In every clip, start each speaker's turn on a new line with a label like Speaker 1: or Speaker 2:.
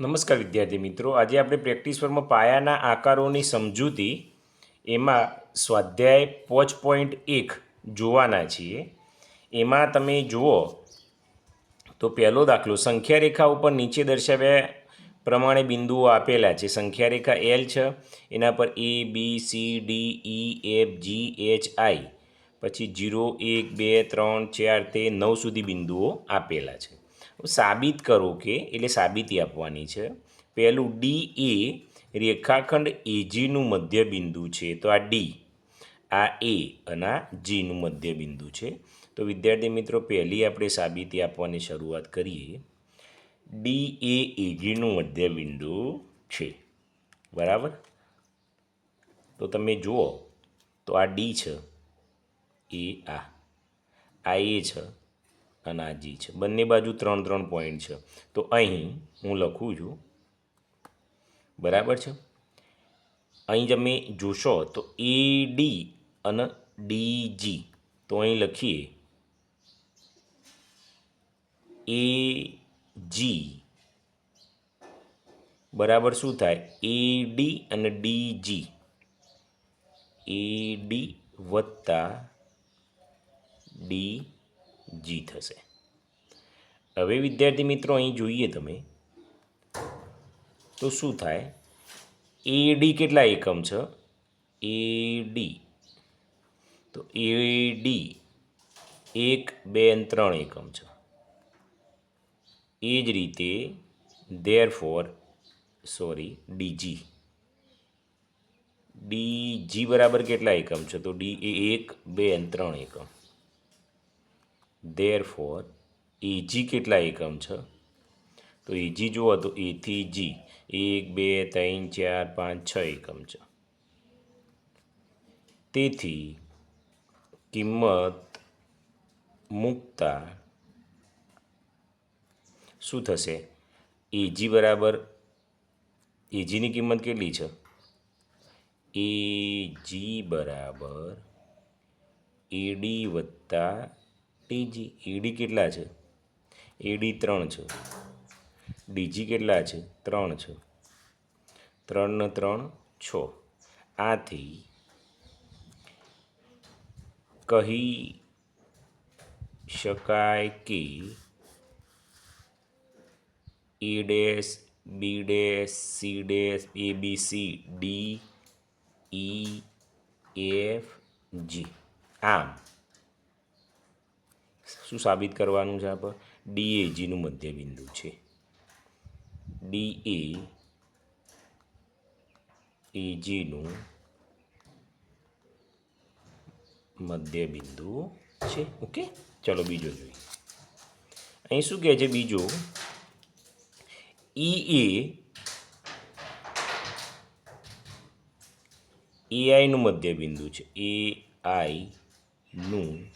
Speaker 1: નમસ્કાર વિદ્યાર્થી મિત્રો. આજે આપણે પ્રેક્ટિસ વર્ગમાં પાયાના આકારોની સમજૂતી એમાં સ્વાધ્યાય પોચ પોઈન્ટ એક જોવાના છીએ. એમાં તમે જુઓ તો પહેલો દાખલો સંખ્યા રેખા ઉપર નીચે દર્શાવ્યા પ્રમાણે બિંદુઓ આપેલા છે. સંખ્યા રેખા એલ છે, એના પર A B C D E F G H I પછી જીરો એક, બે, ત્રણ, ચાર, તે નવ સુધી બિંદુઓ આપેલા છે. સાબિત કરો કે, એટલે સાબિતી આપવાની છે. પહેલું ડી એ રેખાખંડ એજીનું મધ્ય બિંદુ છે. તો આ ડી આ એ અને આ જીનું મધ્ય બિંદુ છે. તો વિદ્યાર્થી મિત્રો, પહેલી આપણે સાબિતી આપવાની શરૂઆત કરીએ. ડી એ એજીનું મધ્ય બિંદુ છે. બરાબર? તો તમે જુઓ, તો આ ડી છે. એ આ. આ એ છે. અને આ જી છે. બંને બાજુ ત્રણ ત્રણ પોઈન્ટ છે. તો અહીં હું લખું છું. બરાબર છે? અહીં તમે જોશો તો એ, ડી અને ડી, જી. તો અહીં લખીએ. એ, જી. બરાબર શું થાય? એ, ડી અને ડી, જી. એ, ડી વત્તા ડી જી થશે. હવે વિદ્યાર્થી મિત્રો અહીં જોઈએ તમે, તો શું થાય? એ ડી કેટલા એકમ છે? એ ડી તો એ ડી એક, બે ત્રણ એકમ છે. એ જ રીતે therefore sorry DG DG બરાબર કેટલા એકમ છે? તો ડી એ એક, બે અને ત્રણ એકમ. ધેર ફોર એજી કેટલા એકમ છે? તો એજી જુઓ તો એથી જી એક, બે, ત્રણ, ચાર, પાંચ, છ એકમ છે. તેથી કિંમત મૂકતા શું થશે? એજી બરાબર એજીની કિંમત કેટલી છે? એ જી બરાબર એડી વત્તા ટીજી એડી કેટલા છે? એડી ત્રણ છે. ડીજી કેટલા છે? ત્રણ છે. ત્રણ ત્રણ, છ. આથી કહી શકાય કે A dash, B dash, C dash, A B C, D, E, F, G. આમ. શું સાબિત કરવાનું છે આપણે ડી એ જીનું મધ્ય બિંદુ છે. ડી એ એ જીનું મધ્ય બિંદુ છે. ઓકે? ચલો બીજો જોઈએ. અહીં શું કહે છે બીજો? ઈ એ એઆઈનું મધ્ય બિંદુ છે. એ આઈનું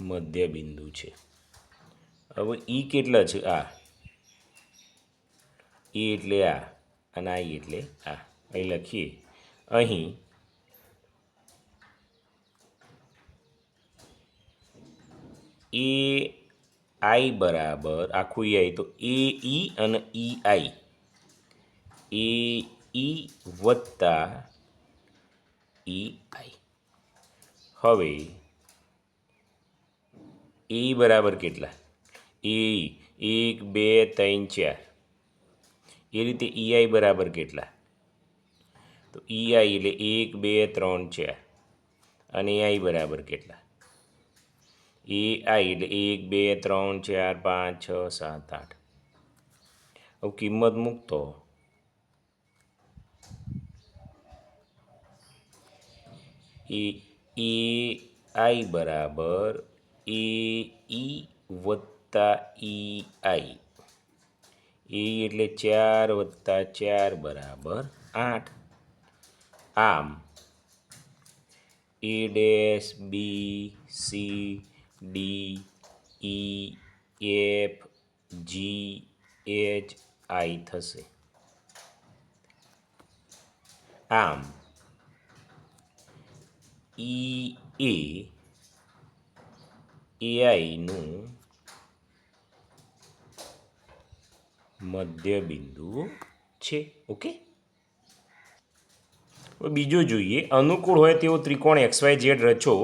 Speaker 1: મધ્ય બિંદુ છે. હવે ઈ કેટલા છે? આ. એ એટલે આ અને આઈ એટલે આ. અહીં લખીએ. અહીં એ આઈ બરાબર આખું ઈ આઈ તો એ ઈ અને ઈ આઈ. એ ઈ વત્તા ઈ આઈ. હવે એ બરાબર કેટલા? એ એક, બે, ત્રણ, ચાર. એ રીતે ઈઆઈ બરાબર કેટલા? તો ઈઆઈ એટલે એક, બે, ત્રણ, ચાર. અને આઈ બરાબર કેટલા? એ આઈ એટલે એક, બે, ત્રણ, ચાર, પાંચ, છ, સાત, આઠ. હવે કિંમત મૂકતો. એ એ આઈ બરાબર એ ઈ વત્તા ઈ આઈ એ એટલે ચાર વત્તા ચાર બરાબર આઠ. આમ A dash B C D E F G H I થશે. આમ ઈ એ એઆઈનું મધ્ય બિંદુ છે ઓકે બીજું જોઈએ. અનુકૂળ હોય તેવો ત્રિકોણ એક્સ વાય ઝેડ રચો.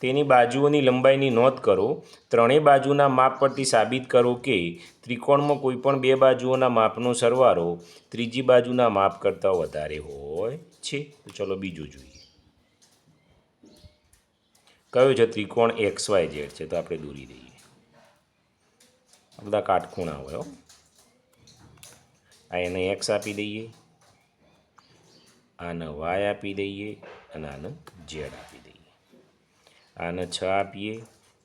Speaker 1: તેની બાજુઓની લંબાઈની નોંધ કરો. ત્રણેય બાજુના માપ પરથી સાબિત કરો કે ત્રિકોણમાં કોઈપણ બે બાજુઓના માપનો સરવાળો ત્રીજી બાજુના માપ કરતાં વધારે હોય છે. તો ચલો બીજું જોઈએ. કયો છે ત્રિકોણ એક્સ વાય ઝેડ છે? તો આપણે દોરી દઈએ. બધા કાટખૂણા હોય આ એને એક્સ આપી દઈએ, આને વાય આપી દઈએ, અને આને ઝેડ આપી દઈએ. આને છ આપીએ,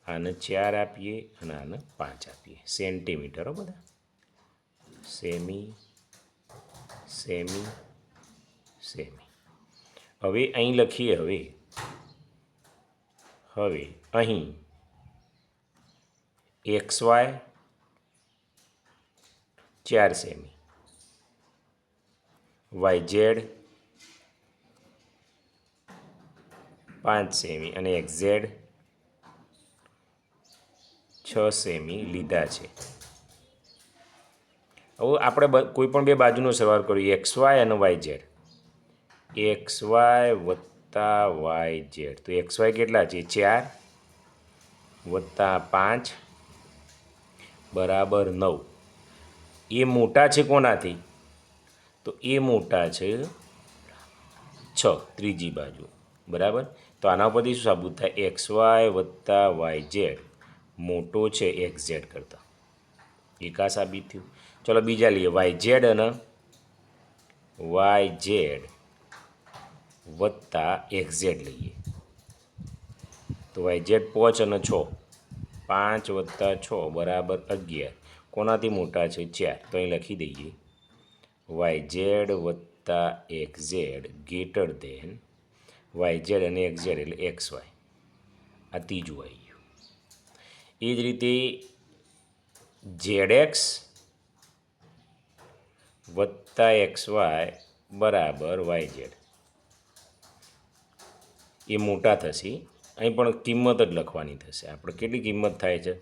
Speaker 1: આને ચાર આપીએ, અને આને પાંચ આપીએ. સેન્ટીમીટર બધા. સેમી સેમી સેમી. હવે અહીં લખીએ હવે. હવે અહીં એક્સ વાય ચાર સેમી. વાય ઝેડ પાંચ સેમી અને એક્સ ઝેડ છ સેમી લીધા છે. હવે આપણે કોઈ પણ બે બાજુનો સરવાળો કરીએ. એક્સ વાય અને વાય ઝેડ. એક્સ વાય વત્તા વાય ઝેડ. તો એક્સ વાય કેટલા છે? ચાર વત્તા પાંચ બરાબર નવ. એ મોટા છે કોનાથી? તો એ મોટા છે છ, ત્રીજી બાજુ. બરાબર? તો આના પરથી શું સાબુત થાય? એક્સ વાય વત્તા વાય ઝેડ. મોટો છે એક્સ ઝેડ કરતાં. એક આ સાબિત થયું? ચલો બીજા લઈએ. વાય ઝેડ અને વાય ઝેડ. વત્તા એક્સ ઝેડ લઈએ. તો વાય ઝેડ પાંચ અને છ. પાંચ વત્તા છ બરાબર અગિયાર. કોનાથી મોટા છે? ચાર. તો અહીં લખી દઈએ. વાય ઝેડ વત્તા X Z greater than Y Z અને એક્સ ઝેડ એટલે એક્સ વાય. આ ત્રીજું આવી ગયું. એ જ રીતે ઝેડ એક્સ વત્તા એક્સ વાય બરાબર વાય ઝેડ. એ મોટા થશે. અહીં પણ કિંમત જ લખવાની થશે. આપણે કેટલી કિંમત થાય છે?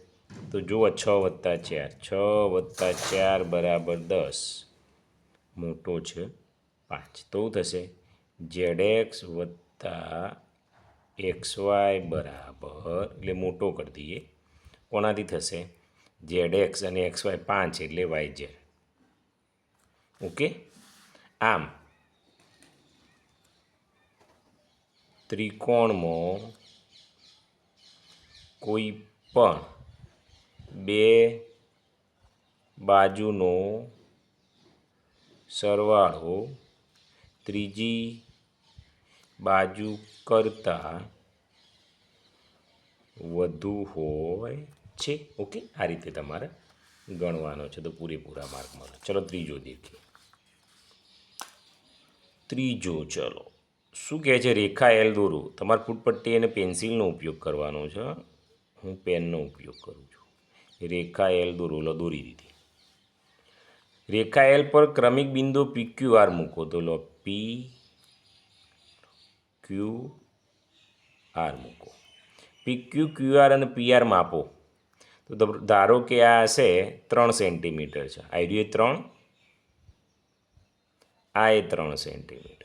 Speaker 1: તો જુઓ છ વત્તા ચાર. છ વત્તા ચાર બરાબર દસ. મોટો છે પાંચ. તો થશે? ઝેડ એક્સ વત્તા એક્સ વાય બરાબર, એટલે મોટો કરી દઈએ. કોનાથી થશે? ઝેડ એક્સ અને એક્સ વાય પાંચ એટલે વાય ઝેડ. ઓકે? આમ ત્રિકોણમાં કોઈ પણ બે બાજુનો સરવાળો ત્રીજી બાજુ કરતાં વધુ હોય છે. ઓકે? આ રીતે તમારે ગણવાનો છે. તો પૂરેપૂરા માર્ક મળે. ચલો ત્રીજો દેખીએ. ત્રીજો ચલો. શું કહે છે રેખા એલ દોરો? તમારે ફૂટપટ્ટી અને પેન્સિલનો ઉપયોગ કરવાનો છે. હું પેનનો ઉપયોગ કરું છું. રેખા એલ દોરો લો, દોરી દીધી. રેખા એલ પર ક્રમિક બિંદુ પી ક્યુ આર મૂકો તો લો પી ક્યુ આર મૂકો. પી ક્યુ ક્યુ આર અને પી આર માપો. તો ધારો કે આ હશે ત્રણ સેન્ટીમીટર છે. આ એ ત્રણ. આ એ ત્રણ સેન્ટીમીટર.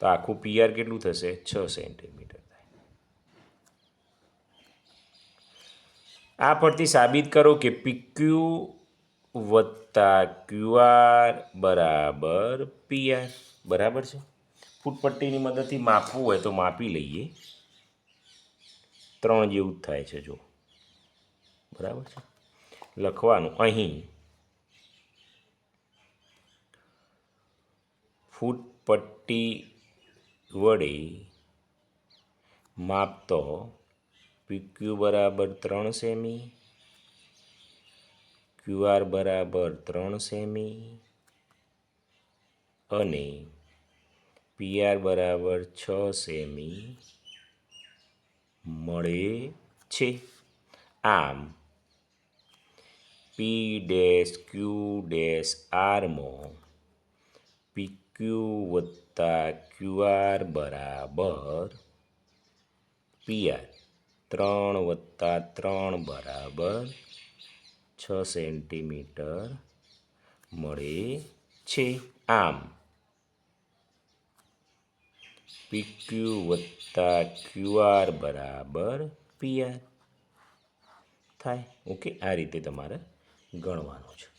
Speaker 1: તો આખું પીઆર કેટલું થશે? છ સેન્ટીમીટર થાય. આ પરથી સાબિત કરો કે પીક્યુ વત્તા ક્યુઆર બરાબર પીઆર બરાબર છે? ફૂટપટ્ટીની મદદથી માપવું હોય તો માપી લઈએ. ત્રણ જેવું જ થાય છે જો બરાબર છે? લખવાનું અહીં. ફૂટપટ્ટી વડે માપતો પીક્યુ બરાબર ત્રણ સેમી ક્યુઆર બરાબર ત્રણ સેમી અને પીઆર બરાબર છ સેમી મળે છે. આમ પી ડેશ ક્યુ ડેશ આરમાં પીક્યુ વત્તા ક્યુઆર બરાબર પીઆર ત્રણ વત્તા ત્રણ બરાબર છ સેન્ટીમીટર મળે છે. આમ પીક્યુ વત્તા ક્યુઆર બરાબર પીઆર થાય. ઓકે, આ રીતે તમારે ગણવાનું છે.